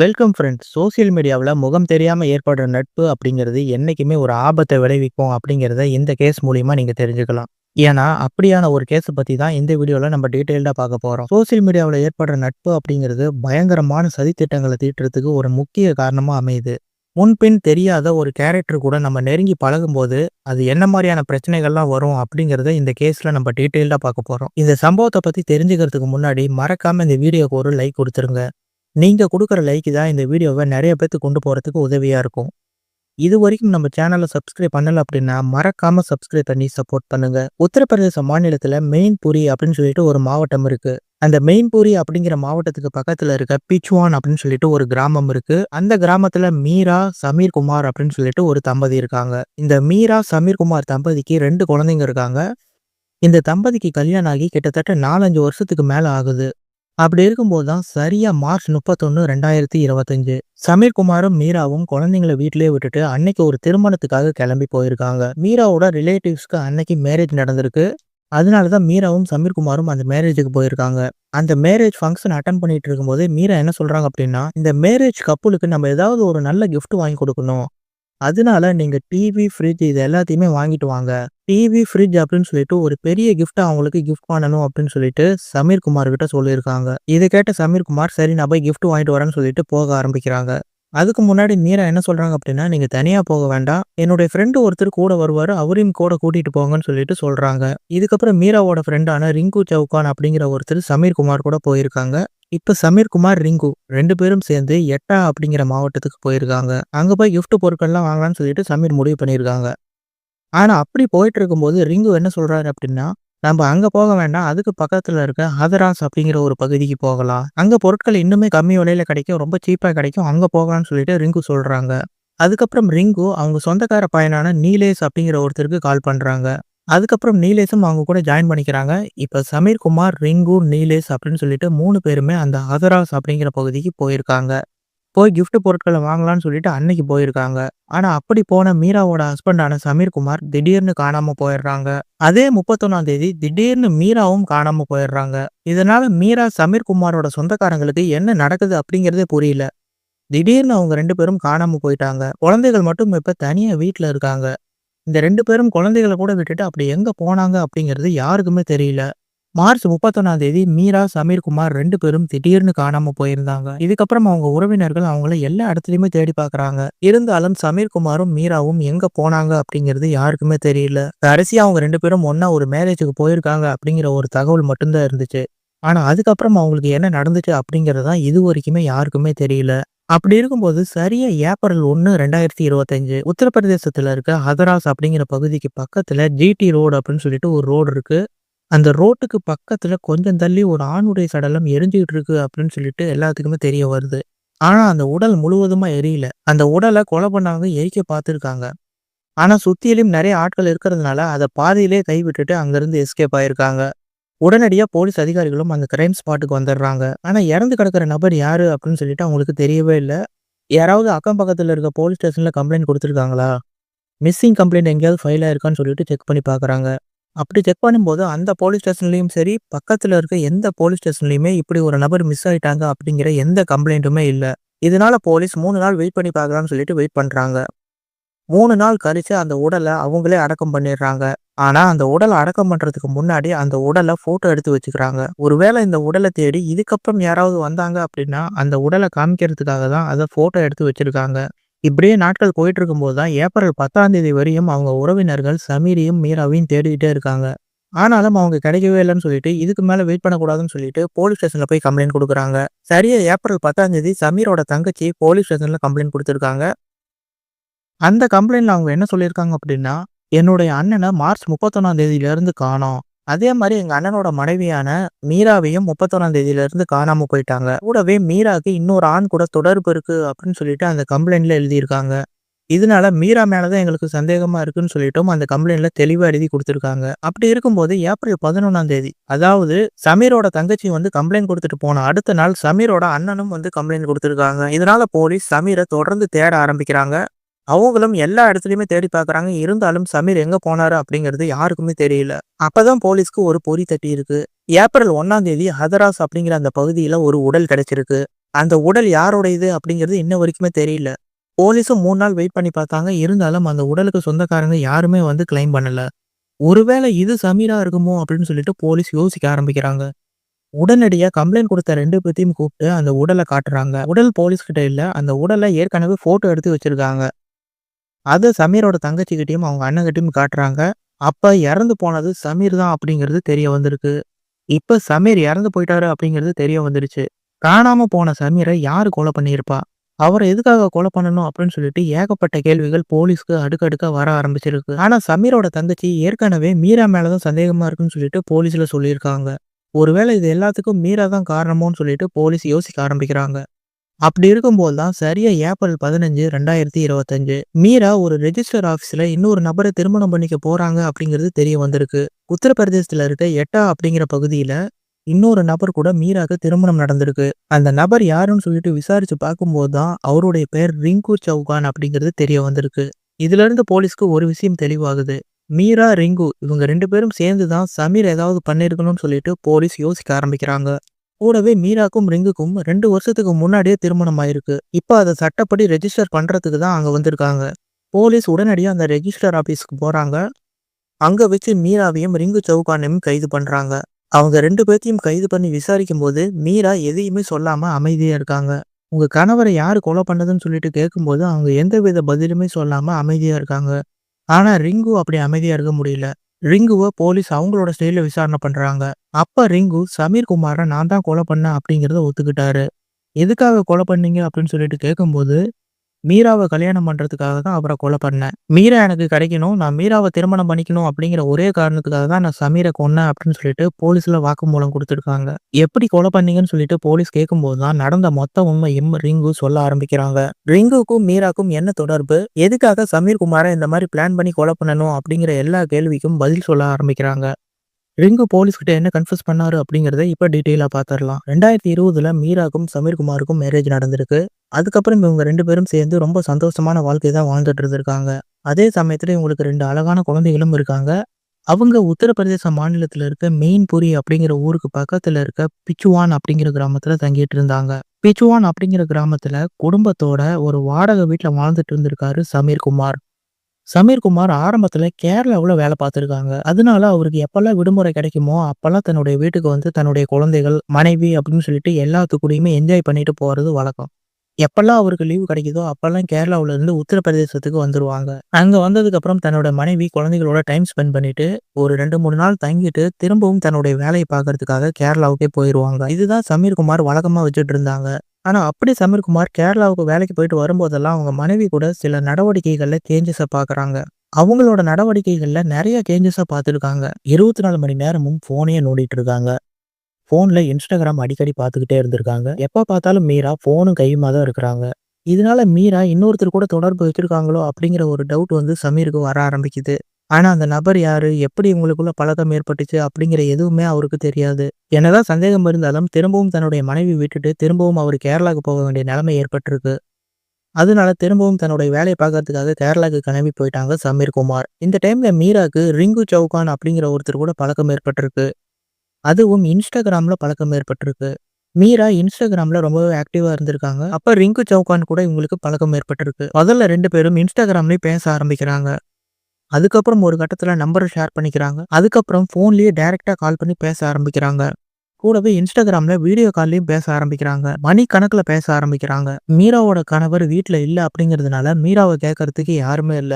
Welcome friends social மீடியாவில் முகம் தெரியாமல் ஏற்படுற நட்பு அப்படிங்கிறது என்றைக்குமே ஒரு ஆபத்தை விளைவிக்கும் அப்படிங்கிறத இந்த கேஸ் மூலிமா நீங்கள் தெரிஞ்சுக்கலாம். ஏன்னா அப்படியான ஒரு கேஸை பற்றி தான் இந்த வீடியோவில் நம்ம டீட்டெயில்டாக பார்க்க போகிறோம் சோசியல் மீடியாவில் ஏற்படுற நட்பு அப்படிங்கிறது பயங்கரமான சதித்திட்டங்களை தீட்டுறதுக்கு ஒரு முக்கிய காரணமாக அமையுது. முன்பின் தெரியாத ஒரு கேரக்டர் கூட நம்ம நெருங்கி பழகும்போது அது என்ன மாதிரியான பிரச்சனைகள்லாம் வரும் அப்படிங்கிறத இந்த கேஸில் நம்ம டீட்டெயில்டாக பார்க்க போகிறோம் இந்த சம்பவத்தை பற்றி தெரிஞ்சுக்கிறதுக்கு முன்னாடி மறக்காமல் இந்த வீடியோக்கு ஒரு லைக் கொடுத்துருங்க. நீங்கள் கொடுக்குற லைக் தான் இந்த வீடியோவை நிறைய பேர்த்து கொண்டு போகிறதுக்கு உதவியாக இருக்கும். இது வரைக்கும் நம்ம சேனலை சப்ஸ்கிரைப் பண்ணலை அப்படின்னா மறக்காமல் சப்ஸ்கிரைப் பண்ணி சப்போர்ட் பண்ணுங்க. உத்தரப்பிரதேச மாநிலத்தில் மெயின்புரி அப்படின்னு சொல்லிட்டு ஒரு மாவட்டம் இருக்குது அந்த மெயின்புரி அப்படிங்கிற மாவட்டத்துக்கு பக்கத்தில் இருக்க பிச்வான் அப்படின்னு சொல்லிட்டு ஒரு கிராமம் இருக்கு. அந்த கிராமத்தில் மீரா சமீர் குமார் அப்படின்னு சொல்லிட்டு ஒரு தம்பதி இருக்காங்க. இந்த மீரா சமீர் குமார் தம்பதிக்கு ரெண்டு குழந்தைங்க இருக்காங்க. இந்த தம்பதிக்கு கல்யாணம் ஆகி கிட்டத்தட்ட நாலஞ்சு வருஷத்துக்கு மேலே ஆகுது. அப்படி இருக்கும்போது தான் சரியா மார்ச் முப்பத்தொன்னு ரெண்டாயிரத்தி இருபத்தஞ்சு சமீர் குமாரும் மீராவும் குழந்தைங்களை வீட்டிலே விட்டுட்டு அன்னைக்கு ஒரு திருமணத்துக்காக கிளம்பி போயிருக்காங்க. மீராவோட ரிலேட்டிவ்ஸ்க்கு அன்னைக்கு மேரேஜ் நடந்திருக்கு. அதனால தான் மீராவும் சமீர் குமாரும் அந்த மேரேஜுக்கு போயிருக்காங்க. அந்த மேரேஜ் ஃபங்க்ஷன் அட்டன் பண்ணிட்டு இருக்கும்போது மீரா என்ன சொல்றாங்க அப்படின்னா இந்த மேரேஜ் கப்புளுக்கு நம்ம ஏதாவது ஒரு நல்ல கிஃப்ட் வாங்கி கொடுக்கணும். அதனால நீங்க டிவி ஃப்ரிட்ஜ் இது எல்லாத்தையுமே வாங்கிட்டு வாங்க. டிவி ஃப்ரிட்ஜ் அப்படின்னு சொல்லிட்டு ஒரு பெரிய கிஃப்ட் அவங்களுக்கு கிஃப்ட் பண்ணணும் அப்படின்னு சொல்லிட்டு சமீர் குமார் கிட்ட சொல்லியிருக்காங்க. இதை கேட்ட சமீர் குமார் சரி நான் போய் கிஃப்ட் வாங்கிட்டு வரேன்னு சொல்லிட்டு போக ஆரம்பிக்கிறாங்க. அதுக்கு முன்னாடி மீரா என்ன சொல்றாங்க அப்படின்னா நீங்க தனியா போக வேண்டாம். என்னுடைய ஃப்ரெண்டு ஒருத்தர் கூட வருவாரு. அவரையும் கூட கூட்டிட்டு போங்கன்னு சொல்லிட்டு சொல்றாங்க. இதுக்கப்புறம் மீராவோட ஃப்ரெண்டான ரிங்கு சவுகான் அப்படிங்கிற ஒருத்தர் சமீர் குமார் கூட போயிருக்காங்க. இப்போ சமீர் குமார் ரிங்கு ரெண்டு பேரும் சேர்ந்து எட்டா அப்படிங்கிற மாவட்டத்துக்கு போயிருக்காங்க. அங்கே போய் கிஃப்ட் பொருட்கள்லாம் வாங்கலாம்னு சொல்லிட்டு சமீர் முடிவு பண்ணியிருக்காங்க. ஆனால் அப்படி போயிட்டு இருக்கும்போது ரிங்கு என்ன சொல்கிறாரு அப்படின்னா நம்ம அங்கே போக வேண்டாம். அதுக்கு பக்கத்தில் இருக்க ஹதராஸ் அப்படிங்கிற ஒரு பகுதிக்கு போகலாம். அங்கே பொருட்கள் இன்னுமே கம்மி விலையில் கிடைக்கும். ரொம்ப சீப்பாக கிடைக்கும். அங்கே போகலாம்னு சொல்லிட்டு ரிங்கு சொல்கிறாங்க அதுக்கப்புறம் ரிங்கு அவங்க சொந்தக்கார பையனான நீலேஷ் அப்படிங்கிற ஒருத்தருக்கு கால் பண்ணுறாங்க அதுக்கப்புறம் நீலேஷும் அவங்க கூட ஜாயின் பண்ணிக்கிறாங்க. இப்போ சமீர் குமார் ரிங்கு நீலேஷ் அப்படின்னு சொல்லிட்டு மூணு பேருமே அந்த ஹதராஸ் அப்படிங்கிற பகுதிக்கு போயிருக்காங்க. போய் கிஃப்ட் பொருட்களை வாங்கலாம்னு சொல்லிட்டு அன்னைக்கு போயிருக்காங்க. ஆனா அப்படி போன மீராவோட ஹஸ்பண்டான சமீர் குமார் திடீர்னு காணாம போயிடுறாங்க. அதே முப்பத்தொன்னாம் தேதி திடீர்னு மீராவும் காணாம போயிடுறாங்க. இதனால மீரா சமீர் குமாரோட சொந்தக்காரங்களுக்கு என்ன நடக்குது அப்படிங்கிறதே புரியல. திடீர்னு அவங்க ரெண்டு பேரும் காணாம போயிட்டாங்க. குழந்தைகள் மட்டும் இப்ப தனியா வீட்டுல இருக்காங்க. இந்த ரெண்டு பேரும் குழந்தைகளை கூட விட்டுட்டு அப்படி எங்க போனாங்க அப்படிங்கிறது யாருக்குமே தெரியல. மார்ச் முப்பத்தொன்னாம் தேதி மீரா சமீர் குமார் ரெண்டு பேரும் திடீர்னு காணாம போயிருந்தாங்க. இதுக்கப்புறம் அவங்க உறவினர்கள் அவங்கள எல்லா இடத்துலயுமே தேடி பாக்குறாங்க இருந்தாலும் சமீர் குமாரும் மீராவும் எங்க போனாங்க அப்படிங்கிறது யாருக்குமே தெரியல. கடைசியா அவங்க ரெண்டு பேரும் ஒன்னா ஒரு மேரேஜுக்கு போயிருக்காங்க அப்படிங்கிற ஒரு தகவல் மட்டும்தான் இருந்துச்சு. ஆனா அதுக்கப்புறம் அவங்களுக்கு என்ன நடந்துச்சு அப்படிங்கிறது தான் இது வரைக்குமே யாருக்குமே தெரியல. அப்படி இருக்கும்போது சரியா ஏப்ரல் ஒன்று ரெண்டாயிரத்தி இருபத்தஞ்சு உத்தரப்பிரதேசத்தில் இருக்க ஹதராஸ் அப்படிங்கிற பகுதிக்கு பக்கத்தில் ஜிடி ரோடு அப்படின்னு சொல்லிட்டு ஒரு ரோடு இருக்கு. அந்த ரோட்டுக்கு பக்கத்தில் கொஞ்சம் தள்ளி ஒரு ஆணுடைய சடலம் எரிஞ்சுக்கிட்டு இருக்கு அப்படின்னு சொல்லிட்டு எல்லாத்துக்குமே தெரிய வருது. ஆனால் அந்த உடல் முழுவதுமா எரியல. அந்த உடலை கொலை பண்ணவங்க எரிக்க பார்த்துருக்காங்க. ஆனால் சுற்றிலும் நிறைய ஆட்கள் இருக்கிறதுனால அதை பாதியிலே கைவிட்டுட்டு அங்கேருந்து எஸ்கேப் ஆயிருக்காங்க. உடனடியாக போலீஸ் அதிகாரிகளும் அந்த கிரைம் ஸ்பாட்டுக்கு வந்துடுறாங்க. ஆனால் இறந்து கிடக்கிற நபர் யாரு அப்படின்னு சொல்லிட்டு அவங்களுக்கு தெரியவே இல்லை. யாராவது அக்கம் பக்கத்தில் இருக்க போலீஸ் ஸ்டேஷனில் கம்ப்ளைண்ட் கொடுத்துருக்காங்களா? மிஸ்ஸிங் கம்ப்ளைண்ட் எங்கேயாவது ஃபைல் ஆயிருக்கான்னு சொல்லிட்டு செக் பண்ணி பார்க்குறாங்க. அப்படி செக் பண்ணும்போது அந்த போலீஸ் ஸ்டேஷன்லையும் சரி பக்கத்தில் இருக்க எந்த போலீஸ் ஸ்டேஷன்லையுமே இப்படி ஒரு நபர் மிஸ் ஆகிட்டாங்க அப்படிங்கிற எந்த கம்ப்ளைண்ட்டுமே இல்லை. இதனால போலீஸ் மூணு நாள் வெயிட் பண்ணி பார்க்கலாம்னு சொல்லிட்டு வெயிட் பண்ணுறாங்க மூணு நாள் கழித்து அந்த உடலை அவங்களே அடக்கம் பண்ணிடுறாங்க. ஆனா அந்த உடலை அடக்கம் பண்றதுக்கு முன்னாடி அந்த உடலை போட்டோ எடுத்து வச்சுக்கிறாங்க. ஒருவேளை இந்த உடலை தேடி இதுக்கப்புறம் யாராவது வந்தாங்க அப்படின்னா அந்த உடலை காமிக்கிறதுக்காக தான் அதை போட்டோ எடுத்து வச்சிருக்காங்க. இப்படியே நாட்கள் போயிட்டு இருக்கும்போது தான் ஏப்ரல் பத்தாம் தேதி வரையும் அவங்க உறவினர்கள் சமீரையும் மீராவையும் தேடிக்கிட்டே இருக்காங்க. ஆனாலும் அவங்க கிடைக்கவே இல்லைன்னு சொல்லிட்டு இதுக்கு மேல வெயிட் பண்ணக்கூடாதுன்னு சொல்லிட்டு போலீஸ் ஸ்டேஷன்ல போய் கம்ப்ளைண்ட் கொடுக்குறாங்க. சரியா ஏப்ரல் பத்தாம் தேதி சமீரோட தங்கச்சி போலீஸ் ஸ்டேஷன்ல கம்ப்ளைண்ட் கொடுத்துருக்காங்க. அந்த கம்ப்ளைண்ட்ல அவங்க என்ன சொல்லியிருக்காங்க அப்படின்னா என்னுடைய அண்ணனை மார்ச் முப்பத்தொன்னாம் தேதியிலிருந்து காணோம். அதே மாதிரி எங்க அண்ணனோட மனைவியான மீராவையும் முப்பத்தொன்னாம் தேதியிலேருந்து காணாமல் காணாம போயிட்டாங்க. கூடவே மீராக்கு இன்னொரு ஆண் கூட தொடர்பு இருக்கு அப்படின்னு சொல்லிட்டு அந்த கம்ப்ளைண்ட்ல எழுதியிருக்காங்க. இதனால மீரா மேலதான் எங்களுக்கு சந்தேகமா இருக்குன்னு சொல்லிட்டும் அந்த கம்ப்ளைண்ட்ல தெளிவா எழுதி கொடுத்துருக்காங்க. அப்படி இருக்கும்போது ஏப்ரல் பதினொன்னாம் தேதி அதாவது சமீரோட தங்கச்சி வந்து கம்ப்ளைண்ட் கொடுத்துட்டு போன அடுத்த நாள் சமீரோட அண்ணனும் வந்து கம்ப்ளைண்ட் கொடுத்துருக்காங்க. இதனால போலீஸ் சமீரை தொடர்ந்து தேட ஆரம்பிக்கிறாங்க. அவங்களும் எல்லா இடத்துலையுமே தேடி பார்க்குறாங்க. இருந்தாலும் சமீர் எங்கே போனாரு அப்படிங்கிறது யாருக்குமே தெரியல. அப்போதான் போலீஸ்க்கு ஒரு பொறி தட்டி இருக்கு. ஏப்ரல் ஒன்னாம் தேதி ஹதராஸ் அப்படிங்கிற அந்த பகுதியில் ஒரு உடல் கிடைச்சிருக்கு. அந்த உடல் யாருடையது அப்படிங்கிறது இன்ன வரைக்குமே தெரியல. போலீஸும் மூணு நாள் வெயிட் பண்ணி பார்த்தாங்க. இருந்தாலும் அந்த உடலுக்கு சொந்தக்காரங்க யாருமே வந்து கிளைம் பண்ணல. ஒருவேளை இது சமீரா இருக்குமோ அப்படின்னு சொல்லிட்டு போலீஸ் யோசிக்க ஆரம்பிக்கிறாங்க. உடனடியாக கம்ப்ளைண்ட் கொடுத்த ரெண்டு பேர்த்தையும் கூப்பிட்டு அந்த உடலை காட்டுறாங்க. உடல் போலீஸ்கிட்ட இல்லை. அந்த உடலை ஏற்கனவே ஃபோட்டோ எடுத்து வச்சிருக்காங்க. அது சமீரோட தங்கச்சிக்கிட்டையும் அவங்க அண்ணங்கிட்டையும் காட்டுறாங்க. அப்போ இறந்து போனது சமீர் தான் அப்படிங்கிறது தெரிய வந்திருக்கு. இப்போ சமீர் இறந்து போயிட்டாரு அப்படிங்கிறது தெரிய வந்துருச்சு. காணாமல் போன சமீரை யார் கொலை பண்ணியிருப்பா? அவரை எதுக்காக கொலை பண்ணணும் அப்படின்னு சொல்லிட்டு ஏகப்பட்ட கேள்விகள் போலீஸ்க்கு அடுக்கடுக்க வர ஆரம்பிச்சிருக்கு. ஆனால் சமீரோட தங்கச்சி ஏற்கனவே மீரா மேலதான் சந்தேகமாக இருக்குன்னு சொல்லிட்டு போலீஸில் சொல்லியிருக்காங்க. ஒருவேளை இது எல்லாத்துக்கும் மீரா தான் காரணமோன்னு சொல்லிட்டு போலீஸ் யோசிக்க ஆரம்பிக்கிறாங்க. அப்படி இருக்கும்போது தான் சரியா ஏப்ரல் பதினஞ்சு ரெண்டாயிரத்தி இருபத்தஞ்சு மீரா ஒரு ரெஜிஸ்டர் ஆஃபீஸில் இன்னொரு நபரை திருமணம் பண்ணிக்க போறாங்க அப்படிங்கிறது தெரிய வந்திருக்கு. உத்தரப்பிரதேசத்துல இருக்க எட்டா அப்படிங்கிற பகுதியில் இன்னொரு நபர் கூட மீராக்கு திருமணம் நடந்திருக்கு. அந்த நபர் யாருன்னு சொல்லிட்டு விசாரிச்சு பார்க்கும்போது தான் அவருடைய பெயர் ரிங்கு சௌகான் அப்படிங்கிறது தெரிய வந்திருக்கு. இதுல இருந்து போலீஸ்க்கு ஒரு விஷயம் தெளிவாகுது. மீரா ரிங்கு இவங்க ரெண்டு பேரும் சேர்ந்து தான் சமீர் ஏதாவது பண்ணிருக்கணும்னு சொல்லிட்டு போலீஸ் யோசிக்க ஆரம்பிக்கிறாங்க. கூடவே மீராக்கும் ரிங்குக்கும் ரெண்டு வருஷத்துக்கு முன்னாடியே திருமணம் ஆயிருக்கு இப்போ அதை சட்டப்படி ரெஜிஸ்டர் பண்றதுக்கு தான் அங்க வந்திருக்காங்க. போலீஸ் உடனடியாக அந்த ரெஜிஸ்டர் ஆபீஸ்க்கு போறாங்க. அங்க வச்சு மீராவையும் ரிங்கு சவுகானையும் கைது பண்றாங்க. அவங்க ரெண்டு பேர்த்தையும் கைது பண்ணி விசாரிக்கும் போது மீரா எதையுமே சொல்லாம அமைதியா இருக்காங்க. உங்க கணவரை யாரு கொலை பண்ணதுன்னு சொல்லிட்டு கேட்கும்போது அவங்க எந்த வித பதிலுமே சொல்லாம அமைதியா இருக்காங்க. ஆனா ரிங்கு அப்படி அமைதியா இருக்க முடியல. ரிங்குவை போலீஸ் அவங்களோட ஸ்டைலில் விசாரணை பண்ணுறாங்க அப்போ ரிங்கு சமீர் குமாரை நான் தான் கொலை பண்ணேன் அப்படிங்கிறத ஒத்துக்கிட்டாரு. எதுக்காக கொலை பண்ணீங்க அப்படின்னு சொல்லிட்டு கேட்கும்போது மீராவை கல்யாணம் பண்ணுறதுக்காக தான் அவரை கொலை பண்ணேன். மீரா எனக்கு கிடைக்கணும். நான் மீராவை திருமணம் பண்ணிக்கணும் அப்படிங்கிற ஒரே காரணத்துக்காக தான் நான் சமீரை கொன்னேன் அப்படின்னு சொல்லிட்டு போலீஸில் வாக்குமூலம் கொடுத்துருக்காங்க. எப்படி கொலை பண்ணீங்கன்னு சொல்லிட்டு போலீஸ் கேட்கும்போது தான் நடந்த மொத்த உண்மையும் ரிங்கு சொல்ல ஆரம்பிக்கிறாங்க. ரிங்குக்கும் மீராக்கும் என்ன தொடர்பு? எதுக்காக சமீர் குமாரை இந்த மாதிரி பிளான் பண்ணி கொலை பண்ணணும் அப்படிங்கிற எல்லா கேள்விக்கும் பதில் சொல்ல ஆரம்பிக்கிறாங்க. ரிங்கு போலீஸ் கிட்ட என்ன கன்ஃபியூஸ் பண்ணாரு அப்படிங்கறத இப்ப டீட்டெயிலா பாத்திரலாம். ரெண்டாயிரத்தி இருபதுல மீராக்கும் சமீர் குமாருக்கும் மேரேஜ் நடந்திருக்கு. அதுக்கப்புறம் இவங்க ரெண்டு பேரும் சேர்ந்து ரொம்ப சந்தோஷமான வாழ்க்கை தான் வாழ்ந்துட்டு இருந்திருக்காங்க. அதே சமயத்துல இவங்களுக்கு ரெண்டு அழகான குழந்தைகளும் இருக்காங்க. அவங்க உத்தரப்பிரதேச மாநிலத்துல இருக்க மெயின்புரி அப்படிங்கிற ஊருக்கு பக்கத்துல இருக்க பிச்சுவான் அப்படிங்கிற கிராமத்துல தங்கிட்டு இருந்தாங்க. பிச்சுவான் அப்படிங்கிற கிராமத்துல குடும்பத்தோட ஒரு வாடகை வீட்டுல வாழ்ந்துட்டு இருந்திருக்காரு சமீர் குமார் சமீர் குமார் ஆரம்பத்தில் கேரளாவில் வேலை பார்த்துருக்காங்க. அதனால அவருக்கு எப்பெல்லாம் விடுமுறை கிடைக்குமோ அப்போல்லாம் தன்னுடைய வீட்டுக்கு வந்து தன்னுடைய குழந்தைகள் மனைவி அப்படின்னு சொல்லிட்டு எல்லாத்துக்கூடயுமே என்ஜாய் பண்ணிட்டு போகிறது வழக்கம். எப்பெல்லாம் அவருக்கு லீவு கிடைக்குதோ அப்பெல்லாம் கேரளாவிலேருந்து உத்தரப்பிரதேசத்துக்கு வந்துருவாங்க. அங்கே வந்ததுக்கப்புறம் தன்னோட மனைவி குழந்தைகளோட டைம் ஸ்பெண்ட் பண்ணிட்டு ஒரு ரெண்டு மூணு நாள் தங்கிட்டு திரும்பவும் தன்னுடைய வேலையை பார்க்கறதுக்காக கேரளாவுக்கே போயிடுவாங்க இதுதான் சமீர் குமார் வழக்கமா வச்சுட்டு இருந்தாங்க. ஆனால் அப்படி சமீர் குமார் கேரளாவுக்கு வேலைக்கு போயிட்டு வரும்போதெல்லாம் அவங்க மனைவி கூட சில நடவடிக்கைகளில் சேஞ்சஸை பார்க்குறாங்க அவங்களோட நடவடிக்கைகளில் நிறைய சேஞ்சஸை பார்த்துருக்காங்க இருபத்தி நாலு மணி நேரமும் ஃபோனையே நோண்டிட்டு இருக்காங்க. ஃபோனில் இன்ஸ்டாகிராம் அடிக்கடி பார்த்துக்கிட்டே இருந்திருக்காங்க. எப்போ பார்த்தாலும் மீரா ஃபோனும் கையுமாக தான் இருக்கிறாங்க. இதனால மீரா இன்னொருத்தர் கூட தொடர்பு வச்சிருக்காங்களோ அப்படிங்கிற ஒரு டவுட் வந்து சமீருக்கு வர ஆரம்பிக்குது. ஆனால் அந்த நபர் யாரு? எப்படி இவங்களுக்குள்ள பழக்கம் ஏற்பட்டுச்சு? அப்படிங்கிற எதுவுமே அவருக்கு தெரியாது. என்னதான் சந்தேகம் இருந்தாலும் திரும்பவும் தன்னுடைய மனைவி விட்டுட்டு திரும்பவும் அவர் கேரளாவுக்கு போக வேண்டிய நிலைமை ஏற்பட்டிருக்கு. அதனால திரும்பவும் தன்னுடைய வேலையை பார்க்கறதுக்காக கேரளாவுக்கு கிளம்பி போயிட்டாங்க சமீர் குமார். இந்த டைம்ல மீராக்கு ரிங்கு சவுகான் அப்படிங்கிற ஒருத்தர் கூட பழக்கம் ஏற்பட்டிருக்கு. அதுவும் இன்ஸ்டாகிராம்ல பழக்கம் ஏற்பட்டிருக்கு. மீரா இன்ஸ்டாகிராம்ல ரொம்பவே ஆக்டிவா இருந்திருக்காங்க. அப்ப ரிங்கு சவுகான் கூட இவங்களுக்கு பழக்கம் ஏற்பட்டிருக்கு. முதல்ல ரெண்டு பேரும் இன்ஸ்டாகிராம்லேயும் பேச ஆரம்பிக்கிறாங்க. அதுக்கப்புறம் ஒரு கட்டத்தில் நம்பரை ஷேர் பண்ணிக்கிறாங்க. அதுக்கப்புறம் ஃபோன்லேயே டைரெக்டாக கால் பண்ணி பேச ஆரம்பிக்கிறாங்க. கூடவே இன்ஸ்டாகிராம்ல வீடியோ கால்லையும் பேச ஆரம்பிக்கிறாங்க. மணி கணக்குல பேச ஆரம்பிக்கிறாங்க. மீராவோட கணவர் வீட்டில் இல்ல அப்படிங்கிறதுனால மீராவை கேட்கறதுக்கு யாருமே இல்ல.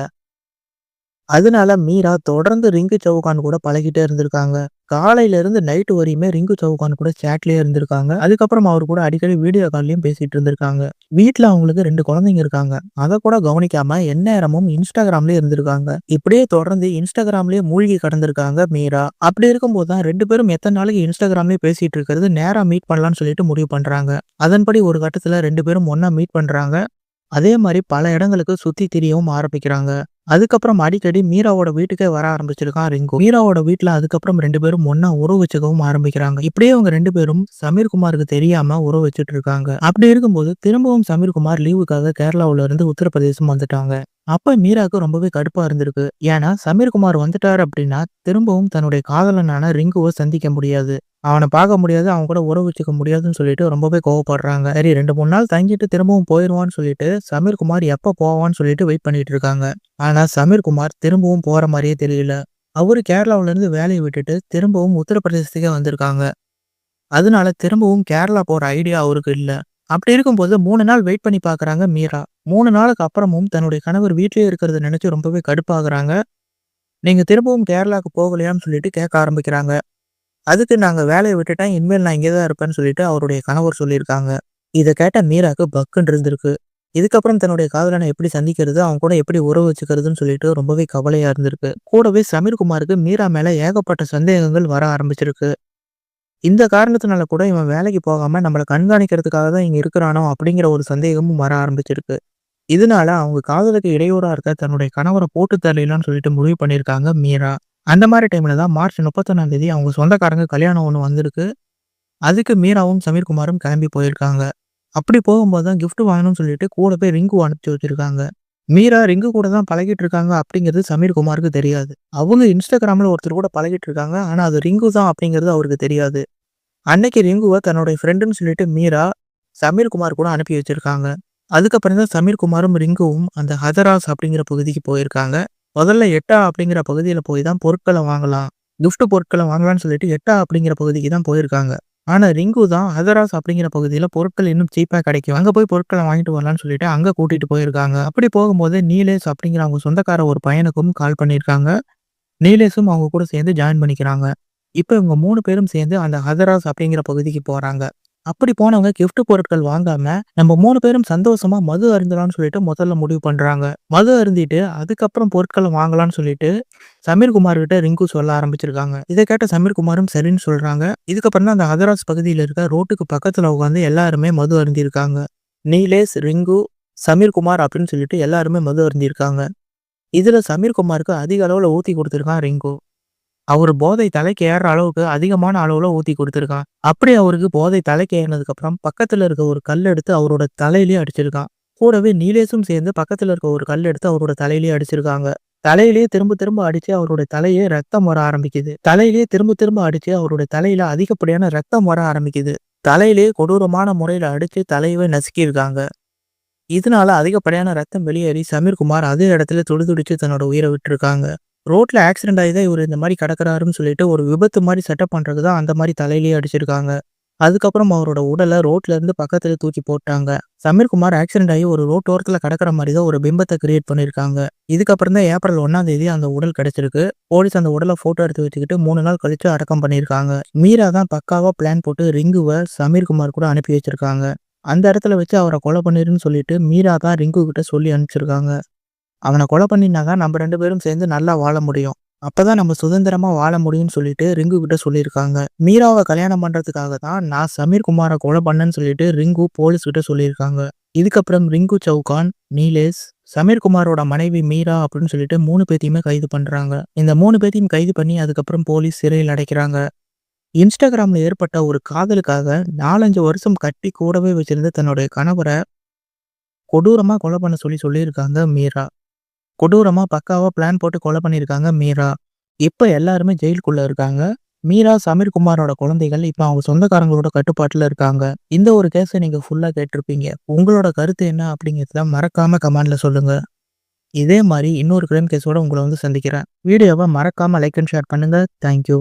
அதனால மீரா தொடர்ந்து ரிங்கு சவுகான் கூட பழகிட்டே இருந்திருக்காங்க. காலையில இருந்து நைட்டு வரையுமே ரிங்கு சவுகான் கூட சேட்லயே இருந்திருக்காங்க. அதுக்கப்புறம் அவர் கூட அடிக்கடி வீடியோ கால்லயும் பேசிட்டு இருந்திருக்காங்க. வீட்டுல அவங்களுக்கு ரெண்டு குழந்தைங்க இருக்காங்க. அதை கூட கவனிக்காம எந்நேரமும் இன்ஸ்டாகிராம்லயே இருந்திருக்காங்க. இப்படியே தொடர்ந்து இன்ஸ்டாகிராம்லயே மூழ்கி கடந்திருக்காங்க மீரா. அப்படி இருக்கும்போது தான் ரெண்டு பேரும் எத்தனை நாளைக்கு இன்ஸ்டாகிராம்லயே பேசிட்டு இருக்கிறது நேரா மீட் பண்ணலாம்னு சொல்லிட்டு முடிவு பண்றாங்க. அதன்படி ஒரு கட்டத்துல ரெண்டு பேரும் ஒன்னா மீட் பண்றாங்க. அதே மாதிரி பல இடங்களுக்கு சுத்தி திரியவும் ஆரம்பிக்கிறாங்க. அதுக்கப்புறம் அடிக்கடி மீராவோட வீட்டுக்கே வர ஆரம்பிச்சிருக்கான் ரிங்கு. மீராவோட வீட்டுல அதுக்கப்புறம் ரெண்டு பேரும் ஒன்னா உறவு வச்சுக்கவும் ஆரம்பிக்கிறாங்க. இப்படியே அவங்க ரெண்டு பேரும் சமீர் குமாருக்கு தெரியாம உறவு வச்சுட்டு இருக்காங்க. அப்படி இருக்கும்போது திரும்பவும் சமீர் குமார் லீவுக்காக கேரளாவுல இருந்து உத்தரப்பிரதேசம் வந்துட்டாங்க. அப்போ மீராவுக்கு ரொம்பவே கடுப்பாக இருந்திருக்கு. ஏன்னா, சமீர்குமார் வந்துட்டார் அப்படின்னா, திரும்பவும் தன்னுடைய காதலனான ரிங்குவை சந்திக்க முடியாது. அவனை பார்க்க முடியாது, அவன் கூட உறவு வச்சுக்க முடியாதுன்னு சொல்லிட்டு ரொம்பவே கோவப்படுறாங்க. சரி 2, 3 நாள் தங்கிட்டு திரும்பவும் போயிடுவான்னு சொல்லிட்டு, சமீர்குமார் எப்போ போவான்னு சொல்லிட்டு வெயிட் பண்ணிட்டு இருக்காங்க. ஆனா, சமீர்குமார் திரும்பவும் போகிற மாதிரியே தெரியல. அவரு கேரளாவிலேருந்து வேலையை விட்டுட்டு திரும்பவும் உத்தரப்பிரதேசத்துக்கே வந்திருக்காங்க. அதனால திரும்பவும் கேரளா போகிற ஐடியா அவருக்கு இல்லை அப்படி இருக்கும்போது மூணு நாள் வெயிட் பண்ணி பார்க்குறாங்க மீரா. மூணு நாளுக்கு அப்புறமும் தன்னுடைய கணவர் வீட்டிலே இருக்கிறத நினச்சி ரொம்பவே கடுப்பாகிறாங்க நீங்கள் திரும்பவும் கேரளாவுக்கு போகலையான்னு சொல்லிட்டு கேட்க ஆரம்பிக்கிறாங்க. அதுக்கு நாங்கள் வேலையை விட்டுட்டேன். இனிமேல் நான் இங்கே தான் இருப்பேன்னு சொல்லிட்டு அவருடைய கணவர் சொல்லியிருக்காங்க. இதை கேட்ட மீராக்கு பக்குன்னு இருந்திருக்கு. இதுக்கப்புறம் தன்னுடைய காதலனை எப்படி சந்திக்கிறது, அவங்க கூட எப்படி உறவு வச்சுக்கிறதுன்னு சொல்லிட்டு ரொம்பவே கவலையாக இருந்திருக்கு. கூடவே சமீர்குமாருக்கு மீரா மேலே ஏகப்பட்ட சந்தேகங்கள் வர ஆரம்பிச்சிருக்கு. இந்த காரணத்தினால கூட இவன் வேலைக்கு போகாம நம்மளை கண்காணிக்கிறதுக்காக தான் இங்க இருக்கிறானோ அப்படிங்கிற ஒரு சந்தேகமும் வர ஆரம்பிச்சிருக்கு. இதனால அவங்க காதலுக்கு இடையூறா இருக்க தன்னுடைய கணவரை போட்டு தரலான்னு சொல்லிட்டு முடிவு பண்ணியிருக்காங்க மீரா. அந்த மாதிரி டைம்ல தான் மார்ச் 31ஆம் தேதி அவங்க சொந்தக்காரங்க கல்யாணம் ஒன்று வந்திருக்கு. அதுக்கு மீராவும், சமீர்குமாரும் கிளம்பி போயிருக்காங்க. அப்படி போகும்போது தான் கிஃப்ட் வாங்கணும்னு சொல்லிட்டு போய் ரிங்கு அனுப்பிச்சு வச்சிருக்காங்க. மீரா ரிங்கு கூட தான் பழகிட்டு இருக்காங்க அப்படிங்கிறது சமீர் குமாருக்கு தெரியாது. அவங்க இன்ஸ்டாகிராமில் ஒருத்தர் கூட பழகிட்டு இருக்காங்க. ஆனால் அது ரிங்கு தான் அப்படிங்கிறது அவருக்கு தெரியாது. அன்னைக்கு ரிங்குவை தன்னுடைய ஃப்ரெண்டுன்னு சொல்லிட்டு மீரா, சமீர்குமார் கூட அனுப்பி வச்சிருக்காங்க. அதுக்கப்புறம் தான் சமீர்குமாரும், ரிங்குவும் அந்த ஹதராஸ் அப்படிங்கிற பகுதிக்கு போயிருக்காங்க. முதல்ல எட்டா அப்படிங்கிற பகுதியில் போய் தான் பொருட்களை வாங்கலாம். கிஃப்ட் பொருட்களை வாங்கலாம்னு சொல்லிட்டு எட்டா அப்படிங்கிற பகுதிக்கு தான் போயிருக்காங்க. ஆனால் ரிங்கு தான் ஹதராஸ் அப்படிங்கிற பகுதியில் பொருட்கள் இன்னும் சீப்பாக கிடைக்கும். அங்கே போய் பொருட்களை வாங்கிட்டு வரலான்னு சொல்லிட்டு அங்கே கூட்டிகிட்டு போயிருக்காங்க. அப்படி போகும்போது நீலேஷ் அப்படிங்கிற அவங்க சொந்தக்கார ஒரு பையனுக்கும் கால் பண்ணியிருக்காங்க. நீலேஷும் அவங்க கூட சேர்ந்து ஜாயின் பண்ணிக்கிறாங்க. இப்போ இவங்க மூணு பேரும் சேர்ந்து அந்த ஹதராஸ் அப்படிங்கிற பகுதிக்கு போகிறாங்க அப்படி போனவங்க கிஃப்ட் பொருட்கள் வாங்காம, நம்ம மூணு பேரும் சந்தோஷமா மது அருந்தலாம்னு சொல்லிட்டு முதல்ல முடிவு பண்றாங்க. மது அருந்திட்டு அதுக்கப்புறம் பொருட்களை வாங்கலாம்னு சொல்லிட்டு சமீர்குமார் கிட்ட ரிங்கு சொல்ல ஆரம்பிச்சிருக்காங்க. இதை கேட்ட சமீர்குமாரும் சரின்னு சொல்றாங்க. இதுக்கப்புறம் தான் அந்த ஹதராஸ் பகுதியில் இருக்க ரோட்டுக்கு பக்கத்துல உட்காந்து எல்லாருமே மது அருந்திருக்காங்க நீலேஷ், ரிங்கு, சமீர்குமார் அப்படின்னு சொல்லிட்டு எல்லாருமே மது அருந்திருக்காங்க இதுல சமீர்குமாருக்கு அதிக அளவுல ஊத்தி குடுத்திருக்கான் ரிங்கு. அவர் போதை தலைக்கு ஏற அளவுக்கு அதிகமான அளவுல ஊத்தி கொடுத்துருக்கான் அப்படி அவருக்கு போதை தலைக்கு ஏறினதுக்கு அப்புறம் பக்கத்துல இருக்க ஒரு கல் எடுத்து அவரோட தலையிலேயே அடிச்சிருக்கான். கூடவே நீலேஷும் சேர்ந்து பக்கத்துல இருக்க ஒரு கல் எடுத்து அவரோட தலையிலேயே அடிச்சிருக்காங்க. தலையிலேயே திரும்ப திரும்ப அடிச்சு அவரோட தலையே ரத்தம் வர ஆரம்பிக்குது. தலையிலேயே திரும்ப திரும்ப அடிச்சு அவரோட தலையில அதிகப்படியான ரத்தம் வர ஆரம்பிக்குது. தலையிலேயே கொடூரமான முறையில அடிச்சு தலையவே நசுக்கியிருக்காங்க. இதனால அதிகப்படியான ரத்தம் வெளியேறி சமீர்குமார் அதே இடத்துல துடிதுடிச்சு தன்னோட உயிரை விட்டுருக்காங்க. ரோட்டில் ஆக்சிடென்ட் ஆகி தான் இவர் இந்த மாதிரி கிடக்கிறாருன்னு சொல்லிட்டு ஒரு விபத்து மாதிரி செட்டப் பண்ணுறது தான் அந்த மாதிரி தலையிலேயே அடிச்சிருக்காங்க. அதுக்கப்புறம் அவரோட உடலை ரோட்ல இருந்து தூக்கி போட்டாங்க. சமீர்குமார் ஆக்சிடென்ட் ஆகி ஒரு ரோட்டோரத்தில் கிடக்கிற மாதிரி தான் ஒரு பிம்பத்தை கிரியேட் பண்ணியிருக்காங்க. இதுக்கப்புறம் தான் ஏப்ரல் ஒன்றாம் தேதி அந்த உடல் கிடைச்சிருக்கு. போலீஸ் அந்த உடலை ஃபோட்டோ எடுத்து வச்சுக்கிட்டு மூணு நாள் கழித்து அடக்கம் பண்ணியிருக்காங்க. மீரா தான் பக்காவாக பிளான் போட்டு ரிங்குவை சமீர்குமார் கூட அனுப்பி வச்சிருக்காங்க. அந்த இடத்துல வச்சு அவரை கொலை பண்ணிருன்னு சொல்லிட்டு மீரா தான் ரிங்கு கிட்ட சொல்லி அனுப்பிச்சிருக்காங்க. அவனை கொலை பண்ணினாக்கா நம்ம ரெண்டு பேரும் சேர்ந்து நல்லா வாழ முடியும். அப்பதான் நம்ம சுதந்திரமா வாழ முடியும்னு சொல்லிட்டு ரிங்கு கிட்ட சொல்லியிருக்காங்க. மீராவை கல்யாணம் பண்றதுக்காக தான் நான் சமீர் குமாரை கொலை பண்ணேன்னு சொல்லிட்டு ரிங்கு போலீஸ் கிட்ட சொல்லியிருக்காங்க. இதுக்கப்புறம் ரிங்கு சவுகான், நீலேஷ், சமீர்குமாரோட மனைவி மீரா அப்படின்னு சொல்லிட்டு மூணு பேத்தையுமே கைது பண்றாங்க. இந்த மூணு பேத்தையும் கைது பண்ணி அதுக்கப்புறம் போலீஸ் சிறையில் அடைக்கிறாங்க. இன்ஸ்டாகிராம்ல ஏற்பட்ட ஒரு காதலுக்காக 4, 5 வருஷம் கட்டி கூடவே வச்சிருந்த தன்னுடைய கணவரை கொடூரமா கொலை பண்ண சொல்லி சொல்லியிருக்காங்க மீரா. கொடூரமா பக்காவா பிளான் போட்டு கொலை பண்ணியிருக்காங்க மீரா. இப்ப எல்லாருமே ஜெயிலுக்குள்ள இருக்காங்க. மீரா, சமீர் குமாரோட குழந்தைகள் இப்ப அவங்க சொந்தக்காரங்களோட கட்டுப்பாட்டுல இருக்காங்க. இந்த ஒரு கேஸை நீங்க ஃபுல்லா கேட்டிருப்பீங்க. உங்களோட கருத்து என்ன அப்படிங்கிறத மறக்காம கமெண்ட்ல சொல்லுங்க. இதே மாதிரி இன்னொரு கிரைம் கேஸோட உங்களை வந்து சந்திக்கிறேன். வீடியோவை மறக்காம லைக் அண்ட் ஷேர் பண்ணுங்க. Thank you.